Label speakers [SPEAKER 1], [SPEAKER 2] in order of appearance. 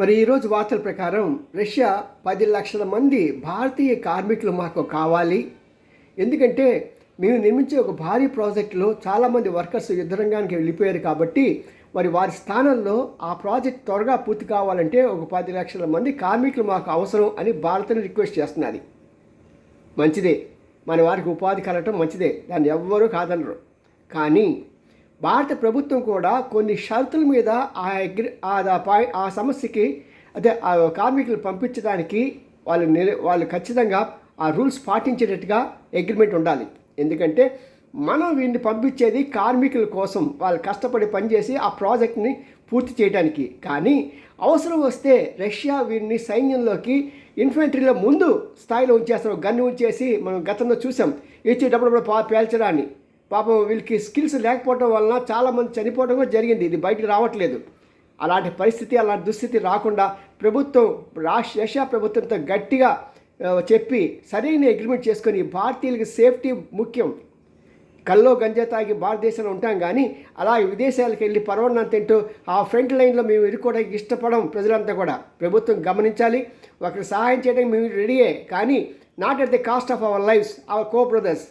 [SPEAKER 1] మరి ఈరోజు వార్తల ప్రకారం రష్యా పది లక్షల మంది భారతీయ కార్మికులు మాకు కావాలి. ఎందుకంటే మేము నిర్మించే ఒక భారీ ప్రాజెక్టులో చాలామంది వర్కర్స్ యుద్ధరంగానికి వెళ్ళిపోయారు కాబట్టి మరి వారి స్థానంలో ఆ ప్రాజెక్ట్ త్వరగా పూర్తి కావాలంటే ఒక పది లక్షల మంది కార్మికులు మాకు అవసరం అని భారత్ని రిక్వెస్ట్ చేస్తున్నది. మంచిదే. మన వారికి ఉపాధి కలగటం మంచిదే. దాన్ని ఎవ్వరూ కాదనరు. కానీ భారత ప్రభుత్వం కూడా కొన్ని షరతుల మీద ఆ అగ్రి ఆ దా- ఆ సమస్యకి అదే ఆ కార్మికులు పంపించడానికి వాళ్ళు నిల వాళ్ళు ఖచ్చితంగా ఆ రూల్స్ పాటించేటట్టుగా అగ్రిమెంట్ ఉండాలి. ఎందుకంటే మనం వీడిని పంపించేది కార్మికుల కోసం వాళ్ళు కష్టపడి పనిచేసి ఆ ప్రాజెక్ట్ని పూర్తి చేయడానికి కానీ అవసరం వస్తే రష్యా వీరిని సైన్యంలోకి ఇన్ఫెంట్రీలో ముందు స్థాయిలో ఉంచేస్తారు గన్ను ఉంచేసి మనం గతంలో చూసాం. ఇచ్చేటప్పుడు పా పేల్చడాన్ని. పాపం వీళ్ళకి స్కిల్స్ లేకపోవడం వలన చాలామంది చనిపోవడం కూడా జరిగింది. ఇది బయటకు రావట్లేదు. అలాంటి పరిస్థితి అలాంటి దుస్థితి రాకుండా ప్రభుత్వం రాష్ట్ర రష్యా ప్రభుత్వంతో గట్టిగా చెప్పి సరైన అగ్రిమెంట్ చేసుకొని భారతీయులకి సేఫ్టీ ముఖ్యం. కల్లో గంజా తాగి భారతదేశంలో ఉంటాం కానీ అలాగే విదేశాలకు వెళ్ళి పర్వన్నం తింటూ ఆ ఫ్రంట్ లైన్లో మేము ఇరుక్కోవడానికి ఇష్టపడం ప్రజలంతా కూడా. ప్రభుత్వం గమనించాలి. ఒకరికి సహాయం చేయడానికి మేము రెడీయే కానీ not at the cost of our lives our co brothers